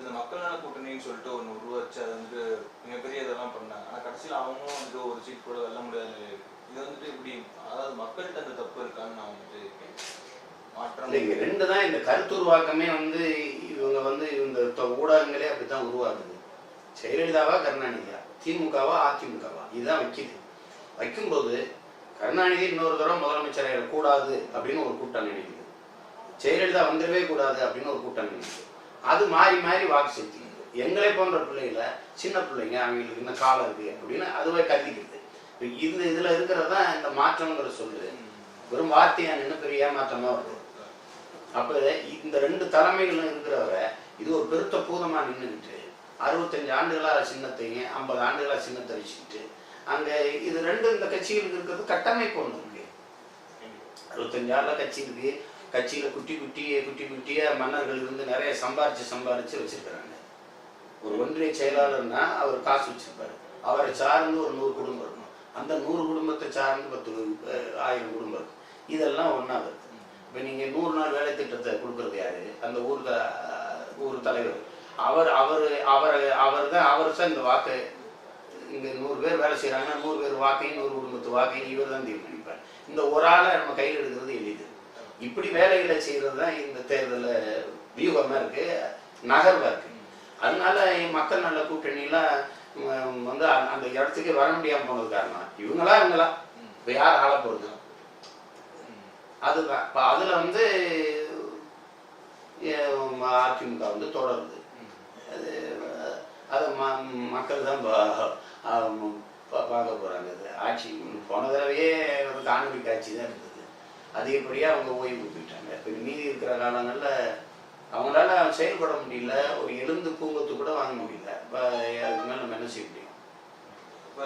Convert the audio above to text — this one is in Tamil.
இந்த மக்கள் நல கூட்டணின்னு சொல்லிட்டு ஒன்று உருவாச்சு அது வந்து மிகப்பெரிய இதெல்லாம் பண்ணாங்க. ஆனால் கடைசியில் அவங்களும் வந்துட்டு ஒரு சீட் கூட வெல்ல முடியாத இது வந்துட்டு இப்படி அதாவது மக்கள்கிட்ட அந்த தப்பு இருக்கான்னு நான் வந்துட்டு மாற்றம் இல்லை இங்க ரெண்டு தான் இந்த கருத்துருவாக்கமே வந்து இவங்க வந்து இந்த தொ- ஊடகங்களே அப்படித்தான் உருவாக்குது. ஜெயலலிதாவா கருணாநிதியா? திமுகவா அதிமுகவா? இதுதான் வைக்குது. வைக்கும்போது கருணாநிதி இன்னொரு தடவை முதலமைச்சர் கூடாது அப்படின்னு ஒரு கூட்டம் நினைக்குது. ஜெயலலிதா வந்துடவே கூடாது அப்படின்னு ஒரு கூட்டம் நினைக்குது. அது மாறி மாறி வாக்கு செலுத்திக்குது எங்களை போன்ற பிள்ளைகளை சின்ன பிள்ளைங்க அவங்களுக்கு இன்னும் காலம் இருக்கு அப்படின்னு அதுவே கருதிக்கிறது. இந்த இதுல இருக்கிறது தான் இந்த மாற்றம்ங்கிற சொல்லு வெறும் வார்த்தையா நின்று பெரிய ஏமாற்றமா வருது. அப்ப இந்த ரெண்டு தலைமைகளும் இருக்கிறவரை இது ஒரு பெருத்த பூதமா நின்றுக்கிட்டு அறுபத்தஞ்சு ஆண்டுகளா சின்னத்தையும் ஐம்பது ஆண்டுகளா சின்னத்தை வச்சுக்கிட்டு அங்க இது ரெண்டு இந்த கட்சிகளுக்கு இருக்கிறது கட்டமைப்பு ஒன்று இருக்கு. அறுபத்தஞ்சு ஆண்டுல கட்சி இருக்கு கட்சியில் குட்டி குட்டியே குட்டி குட்டியாக மன்னர்கள் இருந்து நிறைய சம்பாரித்து சம்பாரித்து வச்சிருக்கிறாங்க. ஒரு ஒன்றிய செயலாளர்னா அவர் காசு வச்சுருப்பார். அவரை சார்ந்து ஒரு நூறு குடும்பம் இருக்கும். அந்த நூறு குடும்பத்தை சார்ந்து பத்து ஆயிரம் குடும்பம் இருக்கும். இதெல்லாம் ஒன்றா வருது. இப்போ நீங்கள் நூறு நாள் வேலை திட்டத்தை கொடுக்குறது யாரு? அந்த ஊர் த ஊர் தலைவர். அவர் அவர் அவர் அவர் தான் அவர் தான் இந்த வாக்கு. இங்கே நூறு பேர் வேலை செய்கிறாங்கன்னா நூறு பேர் வாக்கையும் நூறு குடும்பத்து வாக்கையும் இவர் தான் தீர்மானிப்பார். இந்த ஒரு ஆளை நம்ம கையில் எடுக்கிறது எளிது. இப்படி வேலைகளை செய்யறது தான் இந்த தேர்தலில் வியூகமா இருக்கு நகர்வா இருக்கு. அதனால மக்கள் நல்ல கூட்டணிலாம் வந்து அந்த- அந்த இடத்துக்கு வர முடியாமல் போனது காரணம் இவங்களா இவங்களா? இப்போ யார் ஆள போகிறது அதுதான். இப்போ அதில் வந்து அதிமுக வந்து தொடருது. அது அது ம- மக்கள் தான் பா- பார்க்க போகிறாங்க அது ஆட்சி போன தடவையே ஒரு காணொலி காட்சி தான் இருக்குது அதிகப்படியாக அவங்க ஓய்வு போயிட்டாங்க இப்போ மீதி இருக்கிற காலங்களில் அவங்களால செயல்பட முடியல ஒரு எழுந்து பூங்கத்து கூட வாங்க முடியல. இப்போ அதுக்கு மேலே நம்ம என்ன செய்ய முடியும்?